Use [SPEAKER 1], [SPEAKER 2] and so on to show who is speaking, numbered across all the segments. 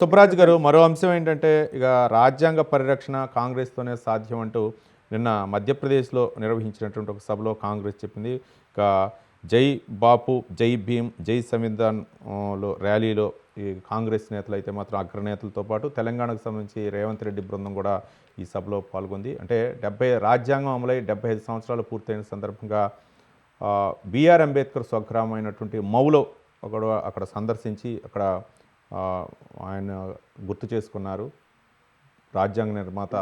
[SPEAKER 1] సుబ్బరాజ్ గారు మరో అంశం ఏంటంటే ఇక రాజ్యాంగ పరిరక్షణ కాంగ్రెస్తోనే సాధ్యం అంటూ నిన్న మధ్యప్రదేశ్లో నిర్వహించినటువంటి ఒక సభలో కాంగ్రెస్ చెప్పింది. ఇక జై బాపు జై భీమ్ జై సంవిధాన్లో ర్యాలీలో ఈ కాంగ్రెస్ నేతలు అయితే మాత్రం అగ్రనేతలతో పాటు తెలంగాణకు సంబంధించి రేవంత్ రెడ్డి బృందం కూడా ఈ సభలో పాల్గొంది. అంటే డెబ్బై రాజ్యాంగం అమలై డెబ్బై ఐదు సంవత్సరాలు పూర్తయిన సందర్భంగా బీఆర్ అంబేద్కర్ స్వగ్రామైనటువంటి మౌలో అక్కడ అక్కడ సందర్శించి అక్కడ ఆయన గుర్తు చేసుకున్నారు. రాజ్యాంగ నిర్మాత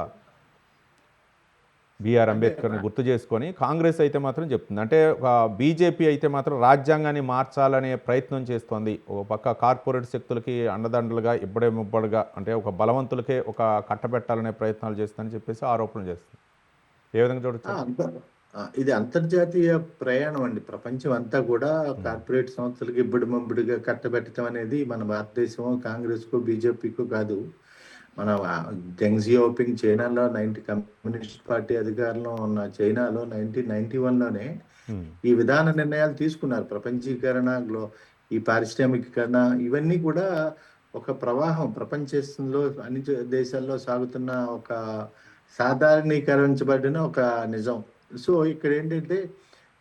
[SPEAKER 1] బీఆర్ అంబేద్కర్ని గుర్తు చేసుకొని కాంగ్రెస్ అయితే మాత్రం చెప్తుంది. అంటే బీజేపీ అయితే మాత్రం రాజ్యాంగాన్ని మార్చాలనే ప్రయత్నం చేస్తోంది. ఒక పక్క కార్పొరేట్ శక్తులకి అండదండలుగా ఇబ్బడే ముబ్బడుగా అంటే ఒక బలవంతులకే ఒక కట్టబెట్టాలనే ప్రయత్నాలు చేస్తుందని చెప్పేసి ఆరోపణలు చేస్తుంది. ఏ విధంగా చూడొచ్చు?
[SPEAKER 2] ఇది అంతర్జాతీయ ప్రయాణం అండి. ప్రపంచం అంతా కూడా కార్పొరేట్ సంస్థలకి ఇబ్బడి మంబడిగా కట్టబెట్టడం అనేది మన భారతదేశం కాంగ్రెస్కు బీజేపీకు కాదు. మన డెంగ్ జియోపింగ్ చైనాలో నైన్టీ కమ్యూనిస్ట్ పార్టీ అధికారంలో ఉన్న చైనాలో నైన్టీన్ నైన్టీ లోనే
[SPEAKER 1] ఉమ్,
[SPEAKER 2] ఈ విధాన నిర్ణయాలు తీసుకున్నారు. ప్రపంచీకరణ గ్లో ఈ పారిశ్రామికీకరణ ఇవన్నీ కూడా ఒక ప్రవాహం. ప్రపంచంలో అన్ని దేశాల్లో సాగుతున్న ఒక సాధారణీకరించబడిన ఒక నిజం. సో ఇక్కడ ఏంటంటే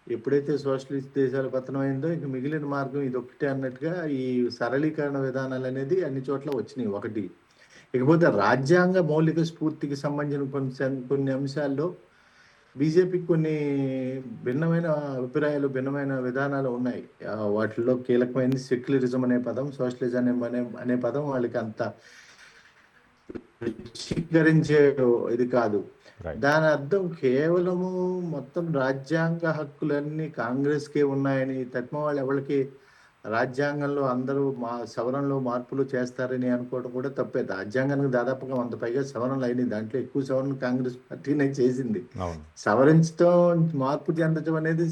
[SPEAKER 2] ఎప్పుడైతే సోషలిస్ట్ దేశాలు పతనం అయిందో మిగిలిన మార్గం ఇది ఒకటే అన్నట్టుగా ఈ సరళీకరణ విధానాలు అనేది అన్ని చోట్ల వచ్చినాయి. ఒకటి ఇకపోతే రాజ్యాంగ మౌలిక స్ఫూర్తికి సంబంధించిన కొన్ని కొన్ని అంశాల్లో బీజేపీకి కొన్ని భిన్నమైన అభిప్రాయాలు భిన్నమైన విధానాలు ఉన్నాయి. వాటిలో వాటిల్లో కీలకమైనది సెక్యులరిజం అనే పదం సోషలిజం అనే అనే అనే పదం వాళ్ళకి అంత స్వీకరించే ఇది కాదు. దాని అర్థం కేవలము మొత్తం రాజ్యాంగ హక్కులన్నీ కాంగ్రెస్ కే ఉన్నాయని తత్మ వాళ్ళు ఎవరికి రాజ్యాంగంలో అందరూ మా సవరణలు మార్పులు చేస్తారని అనుకోవడం కూడా తప్పే. రాజ్యాంగానికి దాదాపుగా వంద పైగా సవరణలు అయినాయి. దాంట్లో ఎక్కువ సవరణ కాంగ్రెస్ పార్టీనే చేసింది. సవరించడం మార్పు చెందడం అనేది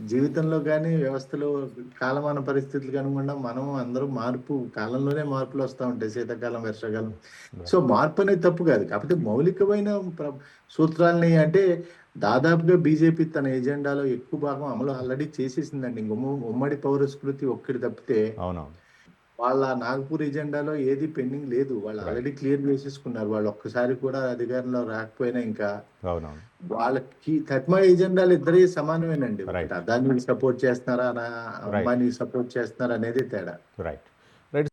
[SPEAKER 2] జీవితంలో కానీ వ్యవస్థలో కాలమాన పరిస్థితులకు అనుగుణంగా మనం అందరూ మార్పు కాలంలోనే మార్పులు వస్తూ ఉంటాయి శీతాకాలం వర్షాకాలం. సో మార్పు అనేది తప్పు కాదు. కాకపోతే మౌలికమైన సూత్రాలని అంటే దాదాపుగా బీజేపీ తన ఎజెండాలో ఎక్కువ భాగం అమలు ఆల్రెడీ చేసేసిందండి. ఉమ్మడి పౌరస్మృతి ఒక్కటి తప్పితే
[SPEAKER 1] అవునవును.
[SPEAKER 2] వాళ్ళ నాగపూర్ ఎజెండాలో ఏది పెండింగ్ లేదు. వాళ్ళు ఆల్రెడీ క్లియర్ చేసేసుకున్నారు. వాళ్ళు ఒక్కసారి కూడా అధికారంలో రాకపోయినా ఇంకా వాళ్ళకి తత్మా ఎజెండాలు ఇద్దరే సమానమేనండి. అదాన్ని సపోర్ట్ చేస్తున్నారా. అమ్మాయిని సపోర్ట్ చేస్తున్నారా అనేది తేడా.
[SPEAKER 1] Right right